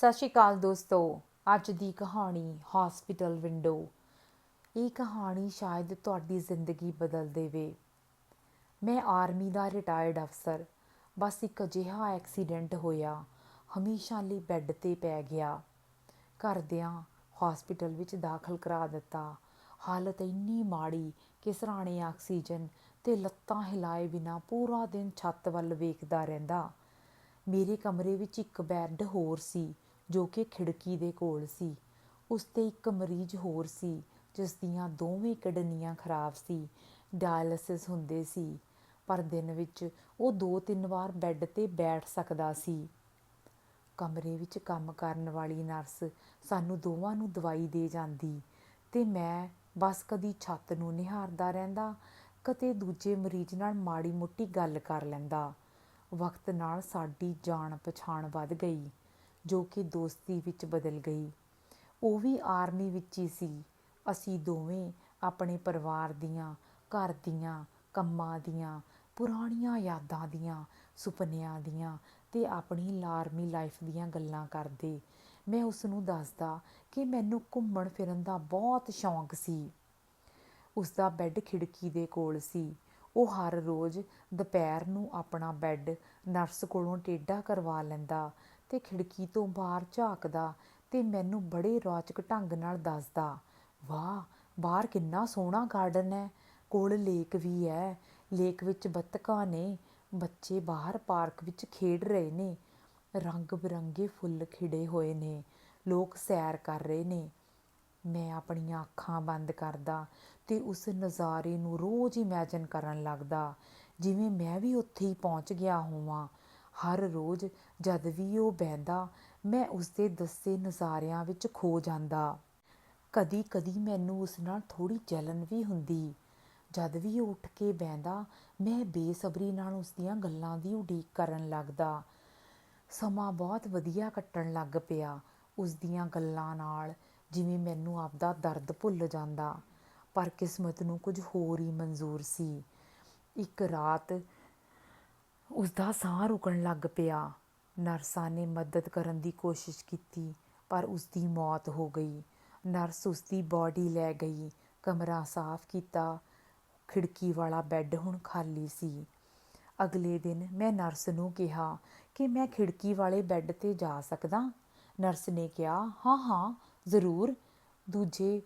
ਸਤਿ ਸ਼੍ਰੀ ਅਕਾਲ ਦੋਸਤੋ, ਅੱਜ ਦੀ ਕਹਾਣੀ ਹਸਪੀਟਲ ਵਿੰਡੋ ਇਹ ਕਹਾਣੀ ਸ਼ਾਇਦ ਤੁਹਾਡੀ ਜ਼ਿੰਦਗੀ ਬਦਲ ਦੇਵੇ। ਮੈਂ ਆਰਮੀ ਦਾ ਰਿਟਾਇਰਡ ਅਫਸਰ ਬਸ ਇੱਕ ਅਜਿਹਾ ਐਕਸੀਡੈਂਟ ਹੋਇਆ, ਹਮੇਸ਼ਾ ਲਈ ਬੈੱਡ ਤੇ ਪੈ ਗਿਆ। ਘਰਦਿਆਂ ਹਸਪੀਟਲ ਵਿੱਚ ਦਾਖਲ ਕਰਾ ਦਿੱਤਾ। ਹਾਲਤ ਇੰਨੀ ਮਾੜੀ ਕਿ ਸਰਾਣੇ ਆਕਸੀਜਨ ਤੇ ਲੱਤਾਂ ਹਿਲਾਏ ਬਿਨਾ ਪੂਰਾ ਦਿਨ ਛੱਤ ਵੱਲ ਵੇਖਦਾ ਰਹਿੰਦਾ। ਮੇਰੇ ਕਮਰੇ ਵਿੱਚ ਇੱਕ ਬੈੱਡ ਹੋਰ ਸੀ ਜੋ ਕਿ ਖਿੜਕੀ ਦੇ ਕੋਲ ਸੀ। ਉਸ ਤੇ ਇੱਕ ਮਰੀਜ਼ ਹੋਰ ਸੀ, ਜਿਸ ਦੀਆਂ ਦੋਵੇਂ ਕਿਡਨੀਆਂ ਖਰਾਬ ਸੀ, ਡਾਇਲਿਸਿਸ ਹੁੰਦੇ ਸੀ, ਪਰ ਦਿਨ ਵਿੱਚ ਉਹ ਦੋ ਤਿੰਨ ਵਾਰ ਬੈੱਡ ਤੇ ਬੈਠ ਸਕਦਾ ਸੀ। ਕਮਰੇ ਵਿੱਚ ਕੰਮ ਕਰਨ ਵਾਲੀ ਨਰਸ ਸਾਨੂੰ ਦੋਵਾਂ ਨੂੰ ਦਵਾਈ ਦੇ ਜਾਂਦੀ ਤੇ ਮੈਂ ਬਸ ਕਦੀ ਛੱਤ ਨੂੰ ਨਿਹਾਰਦਾ ਰਹਿੰਦਾ, ਕਦੇ ਦੂਜੇ ਮਰੀਜ਼ ਨਾਲ ਮਾੜੀ ਮੋਟੀ ਗੱਲ ਕਰ ਲੈਂਦਾ। ਵਕਤ ਨਾਲ ਸਾਡੀ ਜਾਣ ਪਛਾਣ ਵੱਧ ਗਈ। ਜੋ ਕਿ ਦੋਸਤੀ ਵਿੱਚ ਬਦਲ ਗਈ। ਉਹ ਵੀ ਆਰਮੀ ਵਿੱਚ ਹੀ ਸੀ। ਅਸੀਂ ਦੋਵੇਂ ਆਪਣੇ ਪਰਿਵਾਰ ਦੀਆਂ, ਘਰ ਦੀਆਂ, ਕੰਮਾਂ ਦੀਆਂ, ਪੁਰਾਣੀਆਂ ਯਾਦਾਂ ਦੀਆਂ, ਸੁਪਨਿਆਂ ਦੀਆਂ ਤੇ ਆਪਣੀ ਲਾਰਮੀ ਲਾਈਫ ਦੀਆਂ ਗੱਲਾਂ ਕਰਦੇ। ਮੈਂ ਉਸ ਨੂੰ ਦੱਸਦਾ ਕਿ ਮੈਨੂੰ ਘੁੰਮਣ ਫਿਰਨ ਦਾ ਬਹੁਤ ਸ਼ੌਂਕ ਸੀ। ਉਸ ਦਾ ਬੈੱਡ ਖਿੜਕੀ ਦੇ ਕੋਲ ਸੀ। ਉਹ ਹਰ ਰੋਜ਼ ਦੁਪਹਿਰ ਨੂੰ ਆਪਣਾ ਬੈੱਡ ਨਰਸ ਕੋਲੋਂ ਟੇਢਾ ਕਰਵਾ ਲੈਂਦਾ ਤੇ ਖਿੜਕੀ ਤੋਂ ਬਾਹਰ ਝਾਕਦਾ ਤੇ ਮੈਨੂੰ ਬੜੇ ਰੌਚਕ ਢੰਗ ਨਾਲ ਦੱਸਦਾ, ਵਾਹ, ਬਾਹਰ ਕਿੰਨਾ ਸੋਹਣਾ ਗਾਰਡਨ ਹੈ, ਕੋਲ ਲੇਕ ਵੀ ਹੈ ਲੇਕ ਵਿੱਚ ਬੱਤਕਾਂ ਨੇ, ਬੱਚੇ ਬਾਹਰ ਪਾਰਕ ਵਿੱਚ ਖੇਡ ਰਹੇ ਨੇ, ਰੰਗ ਬਿਰੰਗੇ ਫੁੱਲ ਖਿੜੇ ਹੋਏ ਨੇ, ਲੋਕ ਸੈਰ ਕਰ ਰਹੇ ਨੇ। ਮੈਂ ਆਪਣੀਆਂ ਅੱਖਾਂ ਬੰਦ ਕਰਦਾ ਤੇ ਉਸ ਨਜ਼ਾਰੇ ਨੂੰ ਰੋਜ਼ ਇਮੇਜਿਨ ਕਰਨ ਲੱਗਦਾ, ਜਿਵੇਂ ਮੈਂ ਵੀ ਉੱਥੇ ਹੀ ਪਹੁੰਚ ਗਿਆ ਹੋਵਾਂ। ਹਰ ਰੋਜ਼ ਜਦ ਵੀ ਉਹ ਬਹਿੰਦਾ, ਮੈਂ ਉਸ ਦੇ ਦੱਸੇ ਨਜ਼ਾਰਿਆਂ ਵਿੱਚ ਖੋ ਜਾਂਦਾ। ਕਦੀ ਕਦੀ ਮੈਨੂੰ ਉਸ ਨਾਲ ਥੋੜੀ ਜਲਨ ਵੀ ਹੁੰਦੀ। ਜਦ ਵੀ ਉਹ ਉੱਠ ਕੇ ਬਹਿੰਦਾ, ਮੈਂ ਬੇਸਬਰੀ ਨਾਲ ਉਸ ਦੀਆਂ ਗੱਲਾਂ ਦੀ ਉਡੀਕ ਕਰਨ ਲੱਗਦਾ। ਸਮਾਂ ਬਹੁਤ ਵਧੀਆ ਕੱਟਣ ਲੱਗ ਪਿਆ ਉਸ ਦੀਆਂ ਗੱਲਾਂ ਨਾਲ, ਜਿਵੇਂ ਮੈਨੂੰ ਆਪਦਾ ਦਰਦ ਭੁੱਲ ਜਾਂਦਾ। ਪਰ ਕਿਸਮਤ ਨੂੰ ਕੁਝ ਹੋਰ ਹੀ ਮਨਜ਼ੂਰ ਸੀ। ਇੱਕ ਰਾਤ ਉਸ ਦਾ ਸਾਹ ਰੁਕਣ ਲੱਗ ਪਿਆ। ਨਰਸਾਂ ਨੇ ਮਦਦ ਕਰਨ ਦੀ ਕੋਸ਼ਿਸ਼ ਕੀਤੀ, ਪਰ ਉਸ ਦੀ ਮੌਤ ਹੋ ਗਈ। ਨਰਸ ਉਸ ਦੀ ਬਾਡੀ ਲੈ ਗਈ, ਕਮਰਾ ਸਾਫ਼ ਕੀਤਾ, ਖਿੜਕੀ ਵਾਲਾ ਬੈੱਡ ਹੁਣ ਖਾਲੀ ਸੀ। ਅਗਲੇ ਦਿਨ ਮੈਂ ਨਰਸ ਨੂੰ ਕਿਹਾ ਕਿ ਮੈਂ ਖਿੜਕੀ ਵਾਲੇ ਬੈੱਡ ਤੇ ਜਾ ਸਕਦਾ। ਨਰਸ ਨੇ ਕਿਹਾ, ਹਾਂ ਹਾਂ, ਜ਼ਰੂਰ। ਦੂਜੇ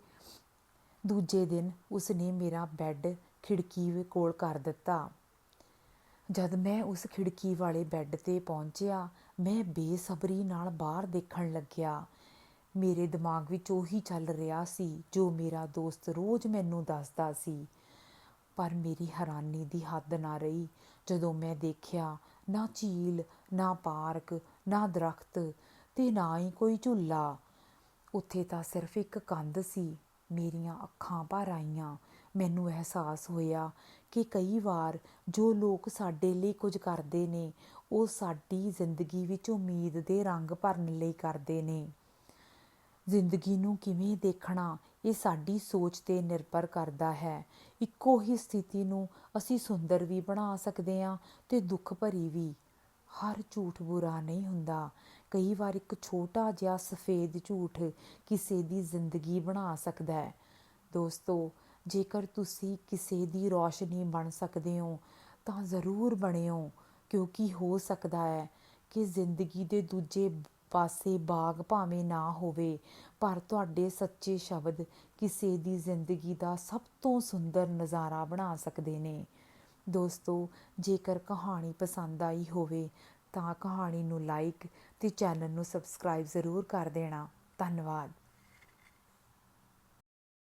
ਦੂਜੇ ਦਿਨ ਉਸ ਨੇ ਮੇਰਾ ਬੈੱਡ ਖਿੜਕੀ ਕੋਲ ਕਰ ਦਿੱਤਾ। ਜਦ ਮੈਂ ਉਸ ਖਿੜਕੀ ਵਾਲੇ ਬੈੱਡ ਤੇ ਪਹੁੰਚਿਆ, ਮੈਂ ਬੇਸਬਰੀ ਨਾਲ ਬਾਹਰ ਦੇਖਣ ਲੱਗਿਆ। ਮੇਰੇ ਦਿਮਾਗ ਵਿੱਚ ਉਹੀ ਚੱਲ ਰਿਹਾ ਸੀ ਜੋ ਮੇਰਾ ਦੋਸਤ ਰੋਜ਼ ਮੈਨੂੰ ਦੱਸਦਾ ਸੀ। ਪਰ ਮੇਰੀ ਹੈਰਾਨੀ ਦੀ ਹੱਦ ਨਾ ਰਹੀ। ਜਦੋਂ ਮੈਂ ਦੇਖਿਆ, ਨਾ ਝੀਲ, ਨਾ ਪਾਰਕ, ਨਾ ਦਰਖਤ ਤੇ ਨਾ ਹੀ ਕੋਈ ਝੂਲਾ। ਉੱਥੇ ਤਾਂ ਸਿਰਫ ਇੱਕ ਕੰਧ ਸੀ। ਮੇਰੀਆਂ ਅੱਖਾਂ ਭਰ ਆਈਆਂ। ਮੈਨੂੰ ਅਹਿਸਾਸ ਹੋਇਆ ਕਿ ਕਈ ਵਾਰ ਜੋ ਲੋਕ ਸਾਡੇ ਲਈ ਕੁਝ ਕਰਦੇ ਨੇ, ਉਹ ਸਾਡੀ ਜ਼ਿੰਦਗੀ ਵਿੱਚ ਉਮੀਦ ਦੇ ਰੰਗ ਭਰਨ ਲਈ ਕਰਦੇ ਨੇ। ਜ਼ਿੰਦਗੀ ਨੂੰ ਕਿਵੇਂ ਦੇਖਣਾ, ਇਹ ਸਾਡੀ ਸੋਚ ਤੇ ਨਿਰਭਰ ਕਰਦਾ ਹੈ। ਇੱਕੋ ਹੀ ਸਥਿਤੀ ਨੂੰ ਅਸੀਂ ਸੁੰਦਰ ਵੀ ਬਣਾ ਸਕਦੇ ਹਾਂ ਤੇ ਦੁੱਖ ਭਰੀ ਵੀ। ਹਰ ਝੂਠ ਬੁਰਾ ਨਹੀਂ ਹੁੰਦਾ। ਕਈ ਵਾਰ ਇੱਕ ਛੋਟਾ ਜਿਹਾ ਸਫੇਦ ਝੂਠ ਕਿਸੇ ਦੀ ਜ਼ਿੰਦਗੀ ਬਣਾ ਸਕਦਾ ਹੈ। ਦੋਸਤੋ ਜੇਕਰ ਤੁਸੀਂ ਕਿਸੇ ਦੀ ਰੋਸ਼ਨੀ ਬਣ ਸਕਦੇ ਹੋ, ਤਾਂ ਜ਼ਰੂਰ ਬਣਿਓ, ਕਿਉਂਕਿ ਹੋ ਸਕਦਾ ਹੈ ਕਿ ਜ਼ਿੰਦਗੀ ਦੇ ਦੂਜੇ ਪਾਸੇ ਬਾਗ ਭਾਵੇਂ ਨਾ ਹੋਵੇ, ਪਰ ਤੁਹਾਡੇ ਸੱਚੇ ਸ਼ਬਦ ਕਿਸੇ ਦੀ ਜ਼ਿੰਦਗੀ ਦਾ ਸਭ ਤੋਂ ਸੁੰਦਰ ਨਜ਼ਾਰਾ ਬਣਾ ਸਕਦੇ ਨੇ। ਦੋਸਤੋ, ਜੇਕਰ ਕਹਾਣੀ ਪਸੰਦ ਆਈ ਹੋਵੇ, ਤਾਂ ਕਹਾਣੀ ਨੂੰ ਲਾਈਕ ਤੇ ਚੈਨਲ ਨੂੰ ਸਬਸਕ੍ਰਾਈਬ ਜ਼ਰੂਰ ਕਰ ਦੇਣਾ। ਧੰਨਵਾਦ।